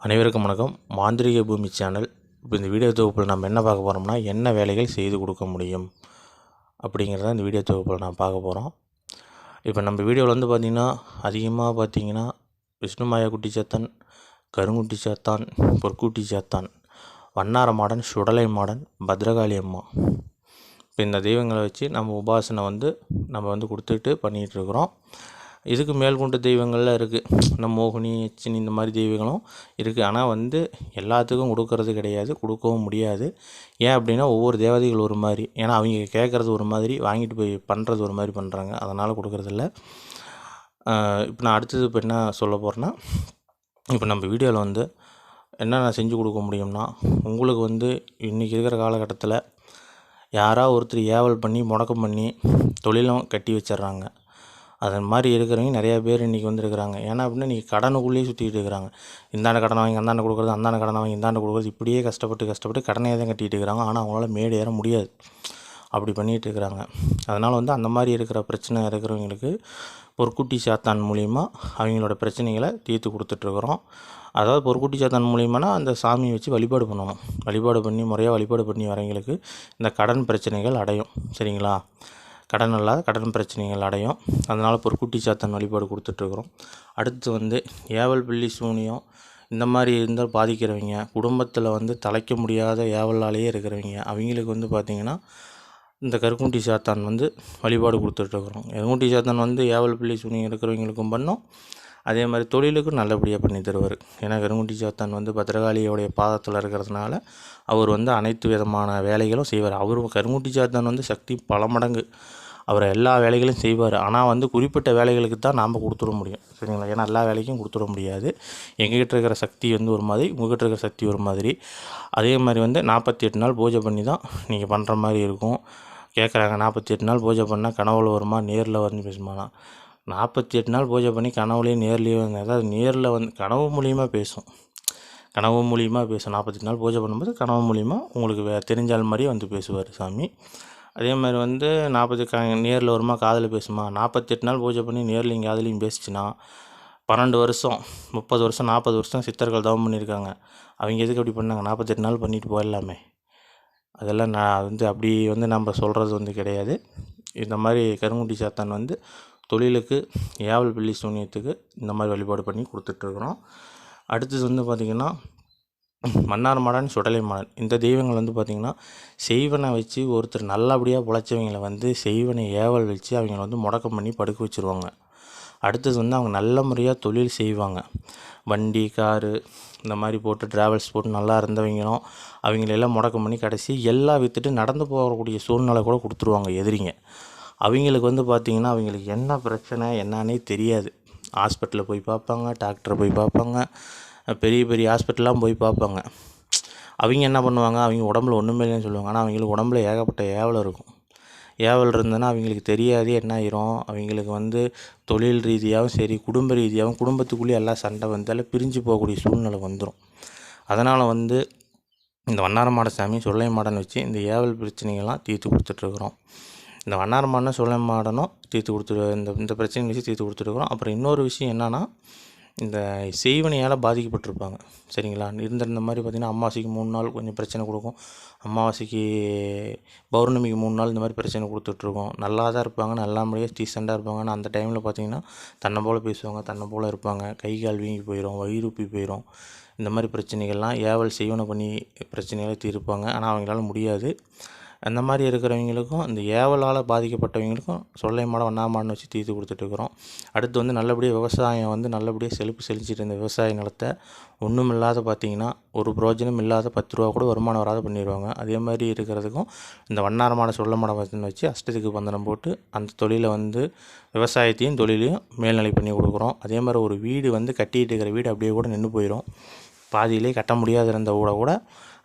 அனைவருக்கும் வணக்கம். மாந்திரீக பூமி சேனல். இப்போ இந்த வீடியோ தொகுப்பில் நம்ம என்ன பார்க்க போகிறோம்னா என்ன வேலைகள் செய்து கொடுக்க முடியும் அப்படிங்கிறத இந்த வீடியோ தொகுப்பில் நான் பார்க்க போகிறோம் இப்போ நம்ம வீடியோவில் வந்து பார்த்திங்கன்னா அதிகமாக பார்த்திங்கன்னா விஷ்ணுமாயா குட்டி சேத்தன் கருங்குட்டி சேத்தான் பொற்குட்டி சேத்தான் வண்ணார மாடன் சுடலை மாடன் பத்ரகாளி அம்மா. இப்போ இந்த தெய்வங்களை வச்சு நம்ம உபாசனை வந்து நம்ம வந்து கொடுத்துட்டு பண்ணிகிட்ருக்குறோம் இதுக்கு மேல்கொண்ட தெய்வங்கள்லாம் இருக்குது இந்த மோகினி எச்சினி இந்த மாதிரி தெய்வங்களும் இருக்குது ஆனால் வந்து எல்லாத்துக்கும் கொடுக்கறது கிடையாது கொடுக்கவும் முடியாது. ஏன் அப்படின்னா ஒவ்வொரு தேவதைகள் ஒரு மாதிரி. ஏன்னா அவங்க கேட்குறது ஒரு மாதிரி வாங்கிட்டு போய் பண்ணுறது ஒரு மாதிரி பண்ணுறாங்க அதனால் கொடுக்குறதில்ல இப்போ நான் அடுத்தது இப்போ என்ன சொல்ல போகிறேன்னா இப்போ நம்ம வீடியோவில் வந்து என்னென்ன செஞ்சு கொடுக்க முடியும்னா உங்களுக்கு வந்து இன்றைக்கி இருக்கிற காலகட்டத்தில் யாராவது ஒருத்தர் ஏவல் பண்ணி முடக்கம் பண்ணி தொழிலும் கட்டி வச்சிடுறாங்க அது மாதிரி இருக்கிறவங்க நிறையா பேர் இன்றைக்கி வந்துருக்குறாங்க. ஏன்னா அப்படின்னா நீங்கள் கடனுக்குள்ளேயே சுற்றிட்டு இருக்கிறாங்க. இந்தாண்ட கடனை வாங்கி அந்தாண்ட கொடுக்குறது அந்தாண்ட கடனை வாங்கி இந்தாண்ட கொடுக்குறது இப்படியே கஷ்டப்பட்டு கஷ்டப்பட்டு கடனே தான் கட்டிகிட்டு இருக்கிறாங்க. ஆனால் அவங்களால மேடு ஏற முடியாது. அப்படி பண்ணிகிட்டு இருக்கிறாங்க. அதனால் வந்து அந்த மாதிரி இருக்கிற பிரச்சனை இருக்கிறவங்களுக்கு பொற்குட்டி சாத்தான் மூலிமா அவங்களோட பிரச்சனைகளை தீர்த்து கொடுத்துட்ருக்குறோம் அதாவது பொற்குட்டி சாத்தான் மூலியமானா அந்த சாமியை வச்சு வழிபாடு பண்ணணும். வழிபாடு பண்ணி முறையாக வழிபாடு பண்ணி வரவங்களுக்கு இந்த கடன் பிரச்சனைகள் அடையும். சரிங்களா? கடன் இல்லாத கடன் பிரச்சனைகள் அடையும். அதனால் பொற்குட்டி சாத்தான் வழிபாடு கொடுத்துட்ருக்குறோம். அடுத்து வந்து ஏவல் பில்லி சூனியம் இந்த மாதிரி இருந்தால் பாதிக்கிறவங்க குடும்பத்தில் வந்து தலைக்க முடியாத ஏவலாலேயே இருக்கிறவங்க அவங்களுக்கு வந்து பார்த்திங்கன்னா இந்த கருக்குண்டி சாத்தான் வந்து வழிபாடு கொடுத்துட்ருக்குறோம். கருக்குண்டி சாத்தான் வந்து ஏவல் பிள்ளை சூனியம் இருக்கிறவங்களுக்கும் பண்ணோம். அதே மாதிரி தொழிலுக்கும் நல்லபடியாக பண்ணி தருவார். ஏன்னா கருங்குட்டி சாத்தான் வந்து பத்திரகாளியோடைய பாதத்தில் இருக்கிறதுனால அவர் வந்து அனைத்து விதமான வேலைகளும் செய்வார். அவர் கருங்குட்டி சாத்தான் வந்து சக்தி பல மடங்கு. அவர் எல்லா வேலைகளும் செய்வார். ஆனால் வந்து குறிப்பிட்ட வேலைகளுக்கு தான் நாம் கொடுத்துட முடியும். சரிங்களா? ஏன்னா எல்லா வேலைக்கும் கொடுத்துட முடியாது. எங்ககிட்ட இருக்கிற சக்தி வந்து ஒரு மாதிரி உங்ககிட்ட இருக்கிற சக்தி ஒரு மாதிரி. அதே மாதிரி வந்து நாற்பத்தி எட்டு நாள் பூஜை பண்ணி தான் நீங்கள் பண்ணுற மாதிரி இருக்கும். கேட்குறாங்க நாற்பத்தி எட்டு நாள் பூஜை பண்ணால் கனவுல வருமா? நேரில் வந்து பேசுமானா? நாற்பத்தி எட்டு நாள் பூஜை பண்ணி கனவுலேயும் நேர்லேயும் வந்தது அதாவது நேரில் வந்து கனவு மூலியமாக பேசும். கனவு மூலியமாக பேசும். நாற்பத்தெட்டு நாள் பூஜை பண்ணும்போது கனவு மூலியமாக உங்களுக்கு வே தெரிஞ்சால் மாதிரியே வந்து பேசுவார் சாமி. அதே மாதிரி வந்து நாற்பத்தி க நேரில் வருமா காதில் பேசுமா? நாற்பத்தெட்டு நாள் பூஜை பண்ணி நேர்லையும் காதலையும் பேசிச்சுன்னா பன்னெண்டு வருஷம் முப்பது வருஷம் நாற்பது வருஷம் சித்தர்கள் தவம் பண்ணியிருக்காங்க. அவங்க எதுக்கு அப்படி பண்ணாங்க? நாற்பத்தெட்டு நாள் பண்ணிட்டு போயிடலாமே. அதெல்லாம் நான் வந்து அப்படி வந்து நம்ம சொல்கிறது வந்து கிடையாது. இந்த மாதிரி கருங்குட்டி சாத்தான் வந்து தொழிலுக்கு ஏவல் பள்ளி சூனியத்துக்கு இந்த மாதிரி வழிபாடு பண்ணி கொடுத்துட்ருக்குறோம். அடுத்தது வந்து பார்த்திங்கன்னா மன்னார் மாடன் சுடலை மாடன். இந்த தெய்வங்கள் வந்து பார்த்திங்கன்னா செய்வனை வச்சு ஒருத்தர் நல்லபடியாக பிழைச்சவங்களை வந்து செய்வனை ஏவல் வச்சு அவங்கள வந்து முடக்கம் பண்ணி படுக்க வச்சுருவாங்க. அடுத்தது வந்து அவங்க நல்ல முறையாக தொழில் செய்வாங்க. வண்டி காரு இந்த மாதிரி போட்டு ட்ராவல்ஸ் போட்டு நல்லா இருந்தவங்களும் அவங்களெல்லாம் முடக்கம் பண்ணி கடைசி எல்லாம் விற்றுட்டு நடந்து போகக்கூடிய சூழ்நிலை கூட கொடுத்துருவாங்க எதிரிங்க. அவங்களுக்கு வந்து பார்த்திங்கன்னா அவங்களுக்கு என்ன பிரச்சனை என்னன்னே தெரியாது. ஹாஸ்பிட்டலில் போய் பார்ப்பாங்க டாக்டரை போய் பார்ப்பாங்க பெரிய பெரிய ஹாஸ்பிட்டல்லாம் போய் பார்ப்பாங்க. அவங்க என்ன பண்ணுவாங்க அவங்க உடம்புல ஒன்றுமே இல்லைன்னு சொல்லுவாங்க. ஆனால் அவங்களுக்கு உடம்புல ஏகப்பட்ட ஏவல் இருக்கும். ஏவல் இருந்ததுன்னா அவங்களுக்கு தெரியாது என்ன ஆயிரும். அவங்களுக்கு வந்து தொழில் ரீதியாகவும் சரி குடும்ப ரீதியாகவும் குடும்பத்துக்குள்ளேயே எல்லாம் சண்டை வந்தாலும் பிரிஞ்சு போகக்கூடிய சூழ்நிலை வந்துடும் அதனால் வந்து இந்த வண்ணார மாட சாமி சொல்லை மாடன் வச்சு இந்த ஏவல் பிரச்சனைகள்லாம் தீர்த்து கொடுத்துட்ருக்குறோம் இந்த வண்ணார மாடனும் மாடனும் தீர்த்து கொடுத்துரு இந்த இந்த பிரச்சனை வச்சு தீர்த்து கொடுத்துருக்குறோம். அப்புறம் இன்னொரு விஷயம் என்னென்னா இந்த செய்வனையால் பாதிக்கப்பட்டிருப்பாங்க. சரிங்களா? இருந்திருந்த மாதிரி பார்த்திங்கன்னா அமாவாசைக்கு மூணு நாள் கொஞ்சம் பிரச்சனை கொடுக்கும். அமாவாசைக்கு பௌர்ணமிக்கு மூணு நாள் இந்த மாதிரி பிரச்சனை கொடுத்துட்ருக்கோம். நல்லா தான் இருப்பாங்க நல்லா முறையாக டீசெண்டாக இருப்பாங்க ஆனால் அந்த டைமில் பார்த்திங்கன்னா தன்னை போல் பேசுவாங்க தன்னை போல் இருப்பாங்க. கை கால் வீங்கி போயிடும் வயிறுப்பி போயிடும் இந்த மாதிரி பிரச்சனைகள்லாம் ஏவல் செய்வனை பண்ணி பிரச்சனைகளை தீர்ப்பாங்க. ஆனால் அவங்களால முடியாது. அந்த மாதிரி இருக்கிறவங்களுக்கும் இந்த ஏவலால் பாதிக்கப்பட்டவங்களுக்கும் சொல்லை மாடம் வண்ணாமாடன்னு வச்சு தீர்த்து கொடுத்துட்ருக்குறோம் அடுத்து வந்து நல்லபடியாக விவசாயம் வந்து நல்லபடியாக செழிப்பு செழிச்சிட்டு இருந்த விவசாய நிலத்தை ஒன்றும் இல்லாத பார்த்திங்கன்னா ஒரு பிரோஜனம் இல்லாத பத்து ரூபா கூட வருமானம் வராத பண்ணிடுவாங்க அதே மாதிரி இருக்கிறதுக்கும் இந்த வண்ணாரமான சொல்ல மாடம் வச்சு அஷ்டத்துக்கு பந்தனம் போட்டு அந்த தொழிலை வந்து விவசாயத்தையும் தொழிலையும் மேல்நிலை பண்ணி கொடுக்குறோம். அதே மாதிரி ஒரு வீடு வந்து கட்டிகிட்டு இருக்கிற வீடு அப்படியே கூட நின்று போயிடும் பாதியிலே கட்ட முடியாது இருந்த கூட கூட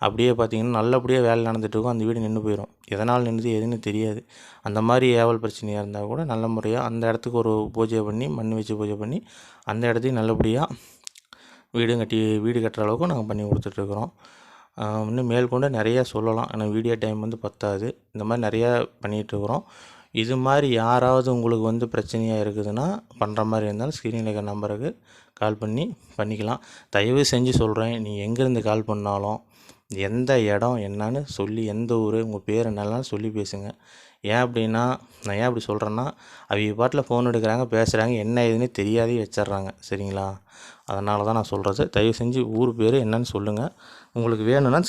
அப்படியே பார்த்திங்கன்னா நல்லபடியாக வேலை நடந்துகிட்ருக்கும் அந்த வீடு நின்று போயிடும் எதனால் நின்றுது எதுன்னு தெரியாது. அந்த மாதிரி ஏவல் பிரச்சனையாக இருந்தால் கூட நல்ல முறையாக அந்த இடத்துக்கு ஒரு பூஜை பண்ணி மண் வச்சு பூஜை பண்ணி அந்த இடத்தையும் நல்லபடியாக வீடும் கட்டி வீடு கட்டுற அளவுக்கு நாங்கள் பண்ணி கொடுத்துட்ருக்குறோம் இன்னும் மேற்கொண்டு நிறையா சொல்லலாம். ஆனால் வீடியோ டைம் வந்து பத்தாது. இந்த மாதிரி நிறையா பண்ணிகிட்ருக்குறோம் இது மாதிரி யாராவது உங்களுக்கு வந்து பிரச்சனையாக இருக்குதுன்னா பண்ணுற மாதிரி இருந்தாலும் ஸ்க்ரீனில் இருக்கிற நம்பருக்கு கால் பண்ணி பண்ணிக்கலாம். தயவு செஞ்சு சொல்கிறேன் நீ எங்கேருந்து கால் பண்ணாலும் எந்த இடம் என்னன்னு சொல்லி எந்த ஊர் உங்கள் பேர் என்னெல்லாம் சொல்லி பேசுங்க. ஏன் அப்படின்னா நான் ஏன் அப்படி சொல்கிறேன்னா அவங்க பாட்டில் ஃபோன் எடுக்கிறாங்க பேசுகிறாங்க என்ன ஏதுன்னு தெரியாதே வச்சிடுறாங்க. சரிங்களா? அதனால தான் நான் சொல்கிறது தயவு செஞ்சு ஊர் பேர் என்னன்னு சொல்லுங்கள் உங்களுக்கு வேணும்னா